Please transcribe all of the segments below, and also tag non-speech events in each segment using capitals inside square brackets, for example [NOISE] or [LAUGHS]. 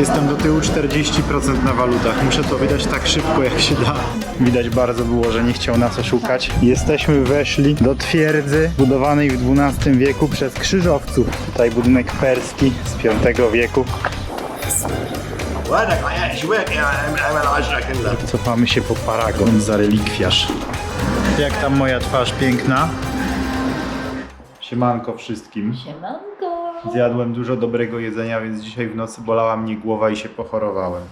Jestem do tyłu 40% na walutach. Muszę to wydać tak szybko jak się da. Widać bardzo było, że nie chciał nas oszukać. Jesteśmy weszli do twierdzy budowanej w XII wieku przez krzyżowców. Tutaj budynek perski z V wieku. Cofamy się po paragon za relikwiarz. Jak tam moja twarz piękna? Siemanko wszystkim. Siemanko. Zjadłem dużo dobrego jedzenia, więc dzisiaj w nocy bolała mnie głowa i się pochorowałem.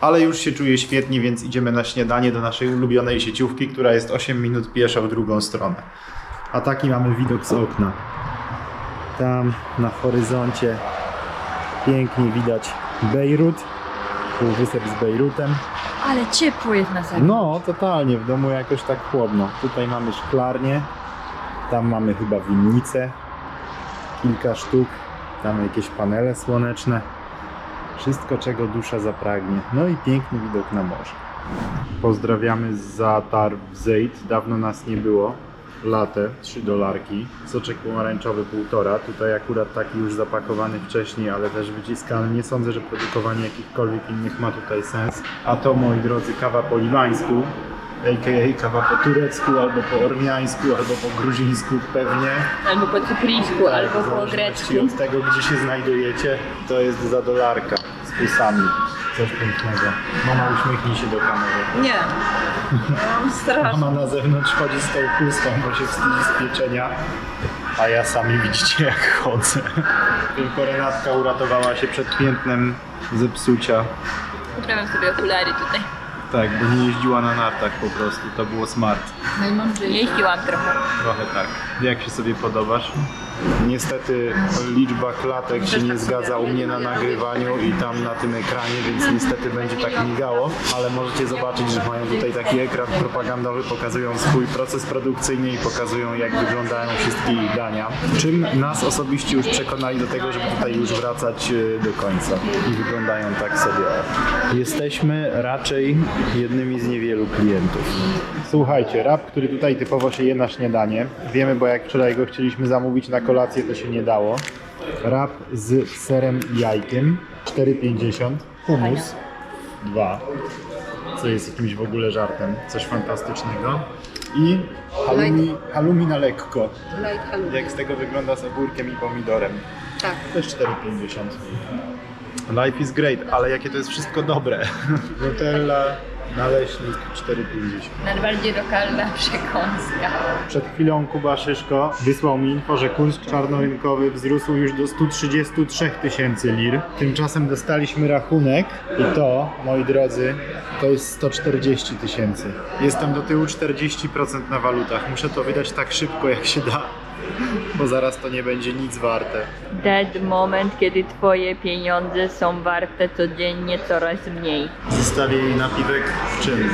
Ale już się czuję świetnie, więc idziemy na śniadanie do naszej ulubionej sieciówki, która jest 8 minut pieszo w drugą stronę. A taki mamy widok z okna. Tam na horyzoncie pięknie widać Bejrut, półwysep z Bejrutem. Ale ciepło jest na zewnątrz. No, totalnie, w domu jakoś tak chłodno. Tutaj mamy szklarnię, tam mamy chyba winnicę, kilka sztuk, tam jakieś panele słoneczne. Wszystko, czego dusza zapragnie. No i piękny widok na morze. Pozdrawiamy z Zatar Zeid. Dawno nas nie było. Latę, 3 dolarki. Soczek pomarańczowy, 1,5. Tutaj akurat taki już zapakowany wcześniej, ale też wyciskany. Nie sądzę, że produkowanie jakichkolwiek innych ma tutaj sens. A to, moi drodzy, kawa po libańsku, a.k.a. kawa po turecku, albo po ormiańsku, albo po gruzińsku pewnie. Albo po cypryjsku, albo W po grecku. od tego, gdzie się znajdujecie, to jest za dolarka z plusami. Coś pięknego. Mama uśmiechnij się do kamery. Nie. Mam strasznie. Mama na zewnątrz chodzi z tą chustą, bo się wstydzi z pieczenia. A ja sami widzicie jak chodzę. Tylko Renatka uratowała się przed piętnem zepsucia. Poprawiam sobie okulary tutaj. Tak, bo nie jeździła na nartach po prostu. To było smart. No i mam, że jeździłam trochę. Trochę tak. Jak się sobie podobasz? Niestety liczba klatek się nie zgadza u mnie na nagrywaniu i tam na tym ekranie, więc niestety będzie tak migało, ale możecie zobaczyć, że mają tutaj taki ekran propagandowy, pokazują swój proces produkcyjny i pokazują jak wyglądają wszystkie ich dania. Czym nas osobiście już przekonali do tego, żeby tutaj już wracać e, do końca i wyglądają tak sobie. Jesteśmy raczej jednymi z niewielu klientów. Słuchajcie, rap, który tutaj typowo się je na śniadanie. Wiemy, bo jak wczoraj go chcieliśmy zamówić na kolację, to się nie dało. Rap z serem i jajkiem 4,50. Hummus 2. Co jest jakimś w ogóle żartem. Coś fantastycznego. I halloumi, halloumi na lekko. Light halloumi. Jak z tego wygląda z ogórkiem i pomidorem. Tak. Też 4,50. Life is great, ale jakie to jest wszystko dobre. [LAUGHS] Nutella, naleśnik 4,50. Najbardziej lokalna [LAUGHS] przekąska. Przed chwilą Kuba Szyszko wysłał mi info, że kurs czarnorynkowy wzrósł już do 133 tysięcy lir. Tymczasem dostaliśmy rachunek i to, moi drodzy, to jest 140 tysięcy. Jestem do tyłu 40% na walutach. Muszę to wydać tak szybko jak się da, bo zaraz to nie będzie nic warte. Ten moment, kiedy twoje pieniądze są warte codziennie coraz mniej. Zostawię jej napiwek w czym?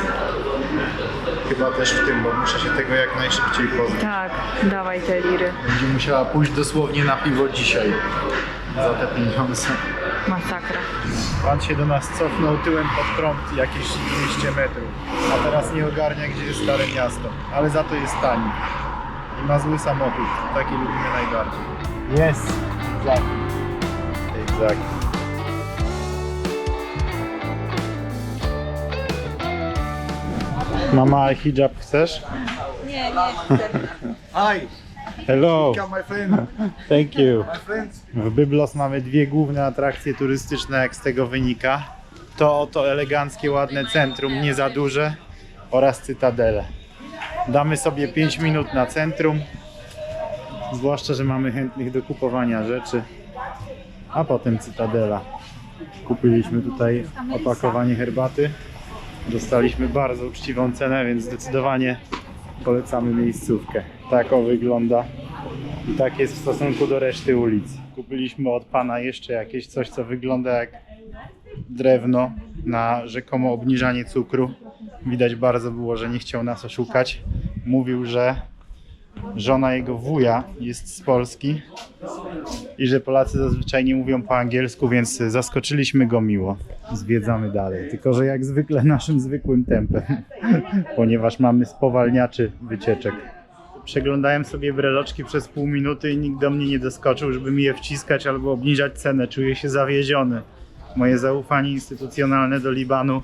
Chyba też w tym, bo muszę się tego jak najszybciej pozbyć. Tak, dawaj te liry. Będzie musiała pójść dosłownie na piwo dzisiaj za te pieniądze. Masakra. Pan się do nas cofnął tyłem pod prąd jakieś 200 metrów, a teraz nie ogarnia, gdzie jest stare miasto. Ale za to jest tani. I ma zły samochód. Taki lubimy najbardziej. Yes! Exactly. Exactly. Mama, hijab chcesz? Nie, nie chcę. Hi, Hello! come my friend. Thank you. My friends. W Byblos mamy dwie główne atrakcje turystyczne, jak z tego wynika. To oto eleganckie, ładne centrum, nie za duże oraz Cytadele. Damy sobie 5 minut na centrum, zwłaszcza, że mamy chętnych do kupowania rzeczy, a potem Cytadela. Kupiliśmy tutaj opakowanie herbaty. Dostaliśmy bardzo uczciwą cenę, więc zdecydowanie polecamy miejscówkę. Tak o wygląda i tak jest w stosunku do reszty ulic. Kupiliśmy od pana jeszcze jakieś coś, co wygląda jak drewno na rzekomo obniżanie cukru. Widać bardzo było, że nie chciał nas oszukać. Mówił, że żona jego wuja jest z Polski i że Polacy zazwyczaj nie mówią po angielsku, więc zaskoczyliśmy go miło. Zwiedzamy dalej, tylko że jak zwykle naszym zwykłym tempem, [LAUGHS] ponieważ mamy spowalniaczy wycieczek. Przeglądałem sobie breloczki przez pół minuty i nikt do mnie nie doskoczył, żeby mi je wciskać albo obniżać cenę. Czuję się zawieziony. Moje zaufanie instytucjonalne do Libanu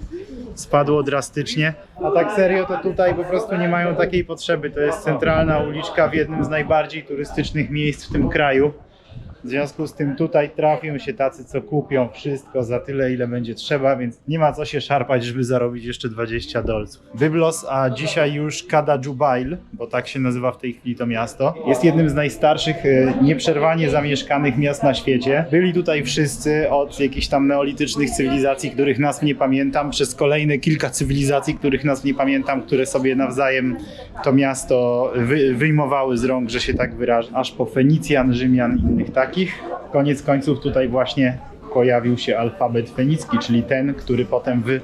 spadło drastycznie. A tak serio to tutaj po prostu nie mają takiej potrzeby. To jest centralna uliczka w jednym z najbardziej turystycznych miejsc w tym kraju. W związku z tym tutaj trafią się tacy, co kupią wszystko za tyle, ile będzie trzeba, więc nie ma co się szarpać, żeby zarobić jeszcze 20 dolców. Byblos, a dzisiaj już Kada Jubail, bo tak się nazywa w tej chwili to miasto, jest jednym z najstarszych, e, nieprzerwanie zamieszkanych miast na świecie. Byli tutaj wszyscy od jakichś tam neolitycznych cywilizacji, których nazw nie pamiętam, przez kolejne kilka cywilizacji, których nazw nie pamiętam, które sobie nawzajem to miasto wy, wyjmowały z rąk, że się tak wyrażę, aż po Fenicjan, Rzymian i innych takich. Koniec końców tutaj właśnie pojawił się alfabet fenicki, czyli ten, który potem w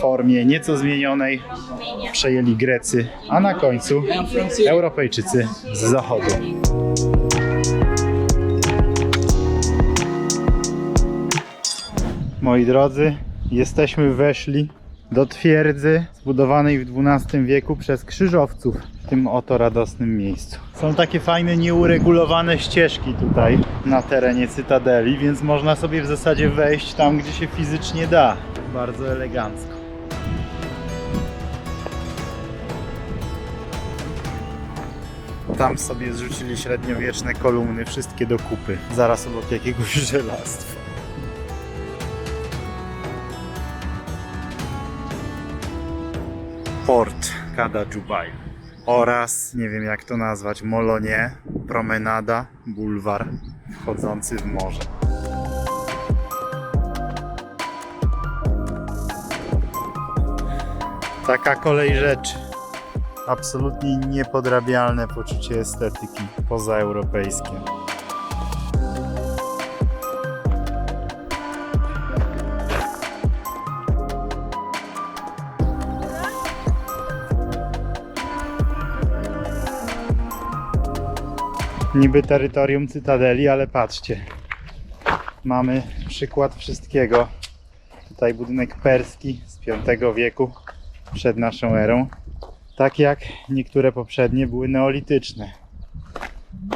formie nieco zmienionej przejęli Grecy, a na końcu Europejczycy z zachodu. Moi drodzy, jesteśmy weszli do twierdzy zbudowanej w XII wieku przez krzyżowców tym oto radosnym miejscu. Są takie fajne, nieuregulowane ścieżki tutaj na terenie Cytadeli, więc można sobie w zasadzie wejść tam, gdzie się fizycznie da. Bardzo elegancko. Tam sobie zrzucili średniowieczne kolumny, wszystkie do kupy, zaraz obok jakiegoś [LAUGHS] żelastwa. Port Kada Jubail oraz, nie wiem jak to nazwać, Molonie, promenada, bulwar wchodzący w morze. Taka kolej rzeczy. Absolutnie niepodrabialne poczucie estetyki pozaeuropejskie. Niby terytorium Cytadeli, ale patrzcie. Mamy przykład wszystkiego. Tutaj budynek perski z V wieku przed naszą erą. Tak jak niektóre poprzednie były neolityczne.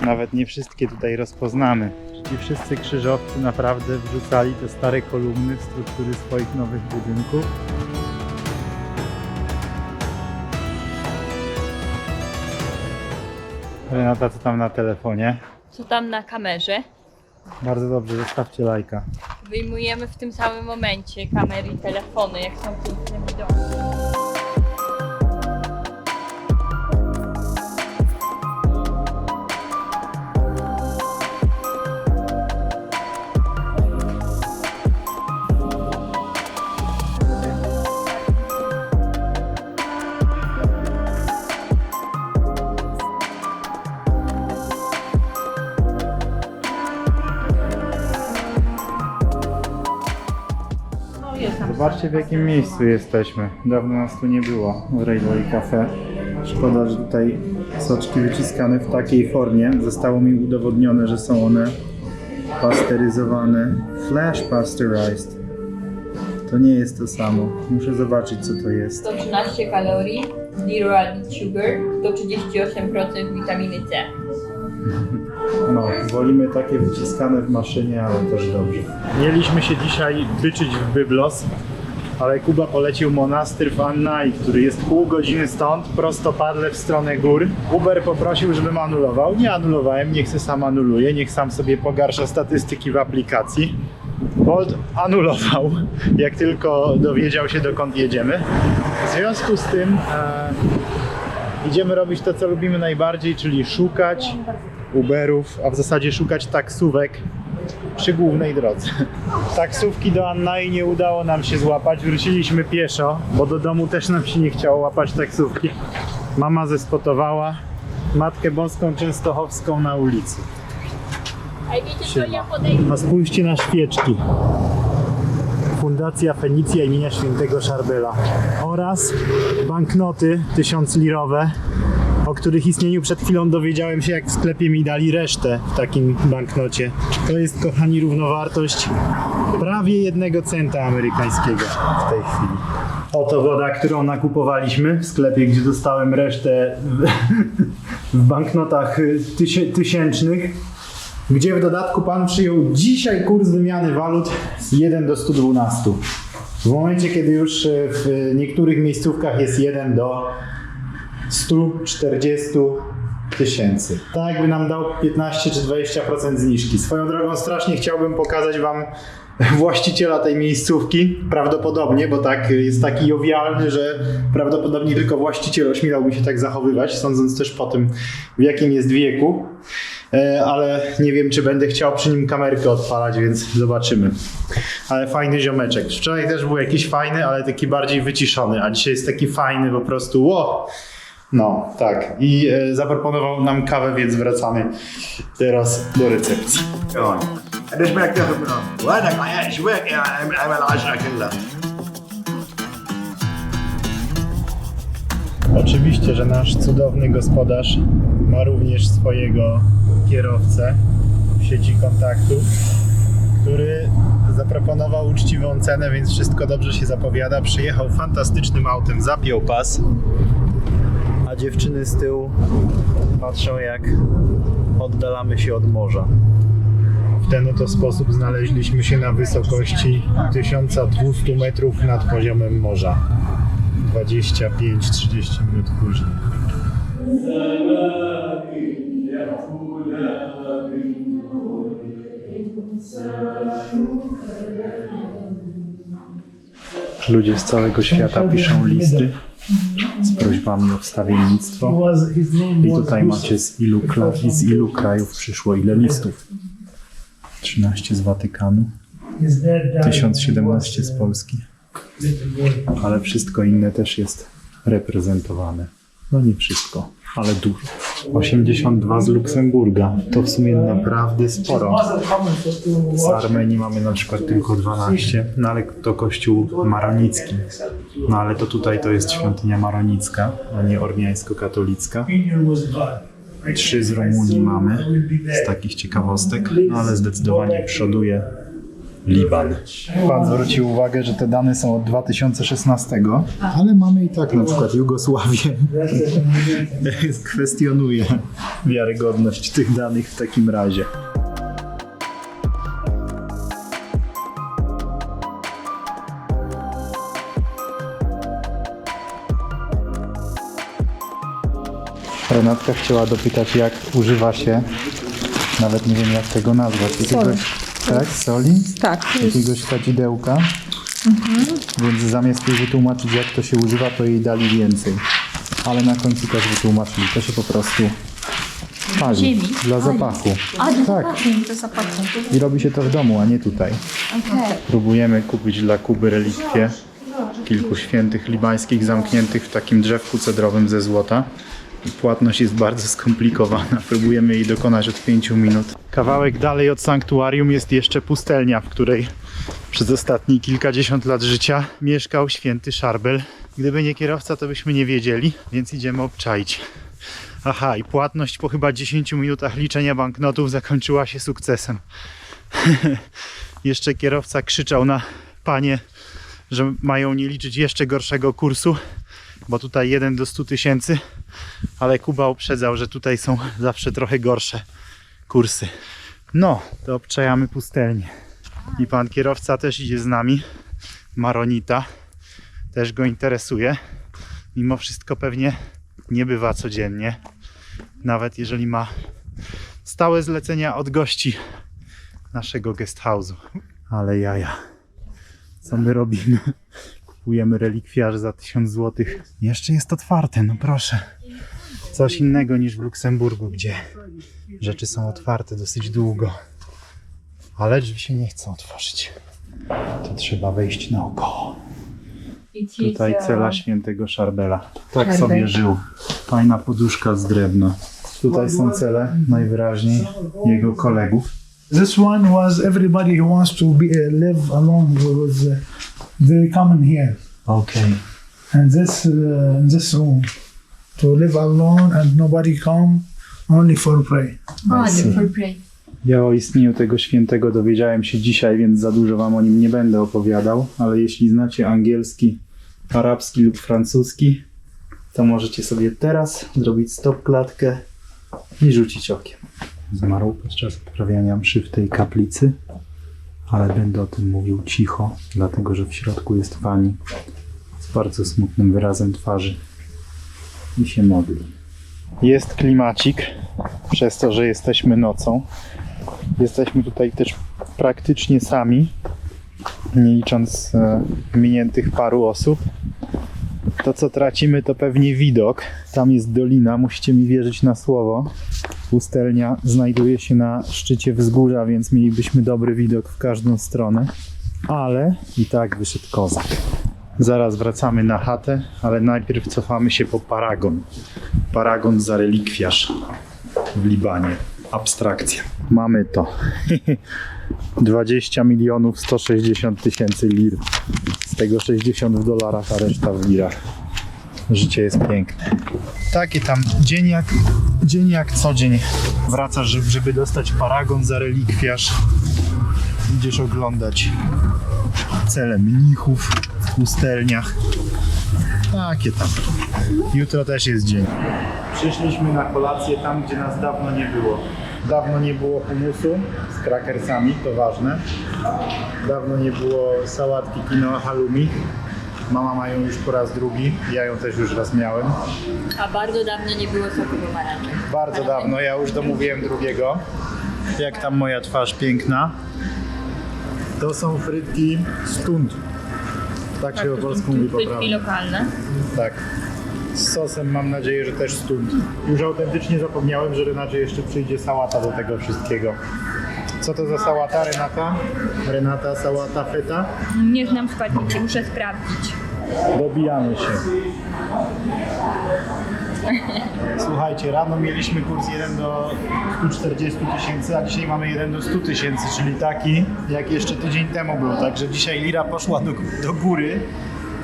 Nawet nie wszystkie tutaj rozpoznamy. Ci wszyscy krzyżowcy naprawdę wrzucali te stare kolumny w struktury swoich nowych budynków. Renata, co tam na telefonie? Co tam na kamerze? Bardzo dobrze, zostawcie lajka. Wyjmujemy w tym samym momencie kamery i telefony, jak są piękne widoki. Zobaczcie w jakim miejscu jesteśmy. Dawno nas tu nie było w Railway Cafe. Szkoda, że tutaj soczki wyciskane w takiej formie. Zostało mi udowodnione, że są one pasteryzowane. Flash pasteurized. To nie jest to samo. Muszę zobaczyć co to jest. 113 kalorii, zero added sugar, 138% witaminy C. No, wolimy takie wyciskane w maszynie, ale też dobrze. Mieliśmy się dzisiaj byczyć w Byblos, ale Kuba polecił monastyr w Annai, który jest pół godziny stąd, prostopadle w stronę gór. Uber poprosił, żebym anulował. Nie anulowałem, niech se sam anuluje, niech sam sobie pogarsza statystyki w aplikacji. Bolt anulował, [LAUGHS] jak tylko dowiedział się dokąd jedziemy. W związku z tym e, idziemy robić to, co lubimy najbardziej, czyli szukać Uberów, a w zasadzie szukać taksówek przy głównej drodze. Taksówki do Annai nie udało nam się złapać, wróciliśmy pieszo, bo do domu też nam się nie chciało łapać taksówki. Mama zespotowała Matkę Boską Częstochowską na ulicy. A wiecie co, ja podejdę. A spójrzcie na świeczki. Fundacja Fenicja imienia świętego Szarbela oraz banknoty tysiąclirowe, o których istnieniu przed chwilą dowiedziałem się, jak w sklepie mi dali resztę w takim banknocie. To jest, kochani, równowartość prawie jednego centa amerykańskiego w tej chwili. Oto woda, którą nakupowaliśmy w sklepie, gdzie dostałem resztę w, [LAUGHS] w banknotach tysię, tysięcznych. gdzie w dodatku pan przyjął dzisiaj kurs wymiany walut z 1 do 112. W momencie, kiedy już e, w niektórych miejscówkach jest 1 do 140 tysięcy. Tak jakby nam dał 15 czy 20% zniżki. Swoją drogą strasznie chciałbym pokazać wam [LAUGHS] właściciela tej miejscówki, prawdopodobnie, bo tak jest taki jowialny, że prawdopodobnie tylko właściciel ośmielałby się tak zachowywać, sądząc też po tym, w jakim jest wieku. E, Ale nie wiem, czy będę chciał przy nim kamerkę odpalać, więc zobaczymy. Ale fajny ziomeczek. Wczoraj też był jakiś fajny, ale taki bardziej wyciszony, a dzisiaj jest taki fajny po prostu. Ło! No, tak. I e, zaproponował nam kawę, więc wracamy teraz do recepcji. Go on. ليش ما تاخذ منهم؟ وينك عيال شو هيك يعني عمل عمل العشرة كلها Oczywiście, że nasz cudowny gospodarz ma również swojego kierowcę w sieci kontaktów, który zaproponował uczciwą cenę, więc wszystko dobrze się zapowiada. Przyjechał fantastycznym autem, zapiął pas, a dziewczyny z tyłu patrzą jak oddalamy się od morza. W ten oto sposób znaleźliśmy się na wysokości 1200 metrów nad poziomem morza. 25-30 minut później. Ludzie z całego świata piszą listy z prośbami o wstawiennictwo. I tutaj macie z ilu, z ilu krajów przyszło ile listów. 13 z Watykanu, 1017 z Polski ale wszystko inne też jest reprezentowane. No nie wszystko, ale dużo. 82 z Luksemburga. To w sumie naprawdę sporo. Z Armenii mamy na przykład tylko 12, no ale to kościół maronicki. No ale to tutaj to jest świątynia maronicka, a nie ormiańsko-katolicka. Trzy z Rumunii mamy, z takich ciekawostek, no ale zdecydowanie przoduje Liban. Pan zwrócił uwagę, że te dane są od 2016, ale mamy i tak na przykład Jugosławię. [LAUGHS] Kwestionuje wiarygodność tych danych w takim razie. Renatka chciała dopytać, jak używa się, nawet nie wiem jak tego nazwać, jakiegoś, tak, soli? Tak, jakiegoś kadzidełka. Więc zamiast jej wytłumaczyć, jak to się używa, to jej dali więcej. Ale na końcu też wytłumaczyli. To się po prostu pali dla zapachu. tak. to zapatrzę. I robi się to w domu, a nie tutaj. Próbujemy kupić dla Kuby relikwie kilku świętych libańskich zamkniętych w takim drzewku cedrowym ze złota. Płatność jest bardzo skomplikowana. Próbujemy jej dokonać od 5 minut. Kawałek dalej od sanktuarium jest jeszcze pustelnia, w której przez ostatnie kilkadziesiąt lat życia mieszkał święty Szarbel. Gdyby nie kierowca, to byśmy nie wiedzieli, więc idziemy obczaić. Aha, i płatność po chyba 10 minutach liczenia banknotów zakończyła się sukcesem. [LAUGHS] jeszcze kierowca krzyczał na panie, że mają nie liczyć jeszcze gorszego kursu, bo tutaj 1 do 100 tysięcy, ale Kuba uprzedzał, że tutaj są [LAUGHS] zawsze trochę gorsze kursy. No, to obczajamy pustelnię. I pan kierowca też idzie z nami, Maronita, też go interesuje. Mimo wszystko pewnie nie bywa codziennie, nawet jeżeli ma stałe zlecenia od gości naszego guest house'u. Ale jaja. Co my robimy? Kupujemy relikwiarz za 1000 zł. Jeszcze jest otwarte, no proszę. Coś innego niż w Luksemburgu, gdzie rzeczy są otwarte dosyć długo. Ale drzwi się nie chcą otworzyć. To trzeba wejść naokoło. Tutaj cela świętego Szarbela. Tak sobie żył. Fajna poduszka z drewna. Tutaj są cele najwyraźniej jego kolegów. This one was everybody who wants to be, uh, live alone was uh, they come in here Okej. and this uh, in this room to live alone and nobody come only for pray. Ja o istnieniu tego świętego dowiedziałem się dzisiaj, więc za dużo wam o nim nie będę opowiadał, ale jeśli znacie angielski, arabski lub francuski, to możecie sobie teraz zrobić stop klatkę i rzucić okiem. Zmarł podczas odprawiania mszy w tej kaplicy, ale będę o tym mówił cicho, dlatego że w środku jest pani z bardzo smutnym wyrazem twarzy i się modli. Jest klimacik, przez to, że jesteśmy nocą. Jesteśmy tutaj też praktycznie sami, nie licząc e, miniętych paru osób. To, co tracimy, to pewnie widok. Tam jest dolina, musicie mi wierzyć na słowo. Pustelnia znajduje się na szczycie wzgórza, więc mielibyśmy dobry widok w każdą stronę. Ale i tak wyszedł kozak. Zaraz wracamy na chatę, ale najpierw cofamy się po paragon. Paragon za relikwiarz w Libanie. Abstrakcja. Mamy to. [LAUGHS] 20 milionów 160 tysięcy lir. Z tego 60 w dolarach, a reszta w lirach. Życie jest piękne. Takie tam dzień jak, dzień jak co dzień. Wracasz, żeby- dostać paragon za relikwiarz. Idziesz oglądać cele mnichów w pustelniach. Takie tam. Jutro też jest dzień. Przyszliśmy na kolację tam, gdzie nas dawno nie było. Dawno nie było humusu z krakersami, to ważne. Dawno nie było sałatki quinoa halloumi. Mama ma ją już po raz drugi, ja ją też już raz miałem. A bardzo dawno nie było soku pomarańczy. Bardzo dawno, ja już domówiłem drugiego. Jak tam moja twarz piękna. To są frytki stund. Tak się po polsku mówi Frytki poprawnie. lokalne. Tak. Z sosem mam nadzieję, że też stund. Już autentycznie zapomniałem, że Renacie jeszcze przyjdzie sałata do tego wszystkiego. Co to za sałata, Renata? Renata, sałata feta? Nie znam składniki, muszę sprawdzić. Dobijamy się. Słuchajcie, rano mieliśmy kurs 1 do 140 tysięcy, a dzisiaj mamy 1 do 100 tysięcy, czyli taki jak jeszcze tydzień temu był. Także dzisiaj lira poszła do, do góry.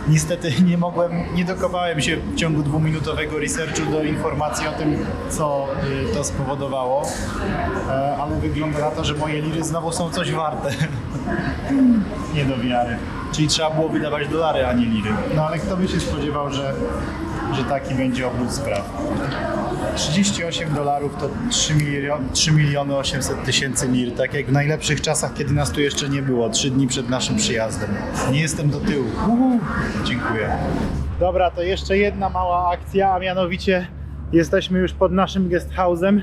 Niestety nie mogłem, nie dokopałem się w ciągu dwuminutowego researchu do informacji o tym, co y, to spowodowało, e, ale wygląda na to, że moje liry znowu są coś warte. [LAUGHS] nie do wiary. Czyli trzeba było wydawać dolary, a nie liry. No ale kto by się spodziewał, że, że taki będzie obrót spraw. 38 dolarów to 3 miliony, 3 miliony 800 tysięcy lir, tak jak w najlepszych czasach, kiedy nas tu jeszcze nie było, 3 dni przed naszym przyjazdem. Nie jestem do tyłu. Uhu. Dziękuję. Dobra, to jeszcze jedna mała akcja, a mianowicie jesteśmy już pod naszym guest house'em.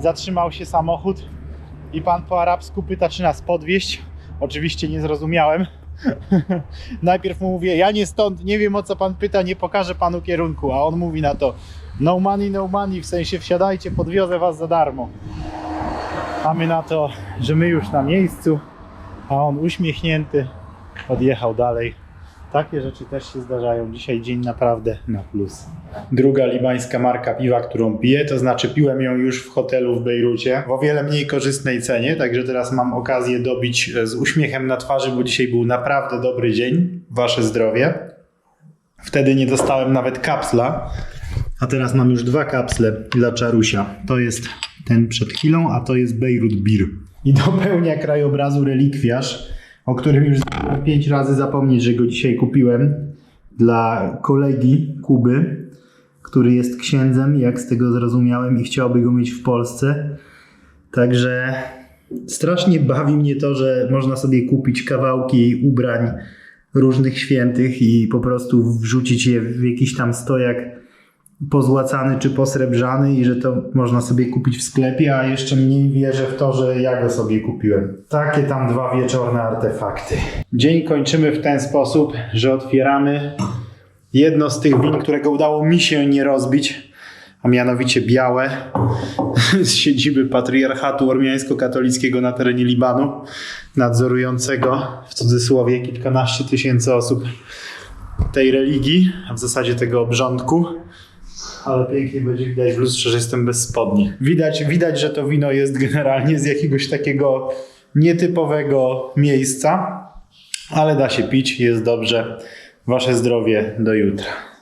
Zatrzymał się samochód i pan po arabsku pyta, czy nas podwieźć. Oczywiście nie zrozumiałem. [LAUGHS] Najpierw mu mówię, ja nie stąd, nie wiem o co pan pyta, nie pokażę panu kierunku, a on mówi na to, no money, no money, w sensie wsiadajcie, podwiozę was za darmo. A my na to, że my już na miejscu, a on uśmiechnięty odjechał dalej. Takie rzeczy też się zdarzają. Dzisiaj dzień naprawdę na plus. Druga libańska marka piwa, którą piję, to znaczy piłem ją już w hotelu w Bejrucie w o wiele mniej korzystnej cenie, także teraz mam okazję dobić e, z uśmiechem na twarzy, bo dzisiaj był naprawdę dobry dzień. Wasze zdrowie. Wtedy nie dostałem nawet kapsla, a teraz mam już dwa kapsle dla Czarusia. To jest ten przed chwilą, a to jest Beirut Beer. I dopełnia krajobrazu relikwiarz, o którym już pięć razy zapomnieć, że go dzisiaj kupiłem dla kolegi Kuby, który jest księdzem, jak z tego zrozumiałem, i chciałby go mieć w Polsce. Także strasznie bawi mnie to, że można sobie kupić kawałki ubrań różnych świętych i po prostu wrzucić je w jakiś tam stojak pozłacany czy posrebrzany i że to można sobie kupić w sklepie, a jeszcze mniej wierzę w to, że ja go sobie kupiłem. Takie tam dwa wieczorne artefakty. Dzień kończymy w ten sposób, że otwieramy jedno z tych win, którego udało mi się nie rozbić, a mianowicie białe [LAUGHS] z siedziby patriarchatu ormiańsko-katolickiego na terenie Libanu, nadzorującego w cudzysłowie kilkanaście tysięcy osób tej religii, a w zasadzie tego obrządku. Ale pięknie będzie widać w lustrze, że jestem bez spodni. Widać, widać, że to wino jest generalnie z jakiegoś takiego nietypowego miejsca, ale da się pić, jest dobrze. Wasze zdrowie do jutra.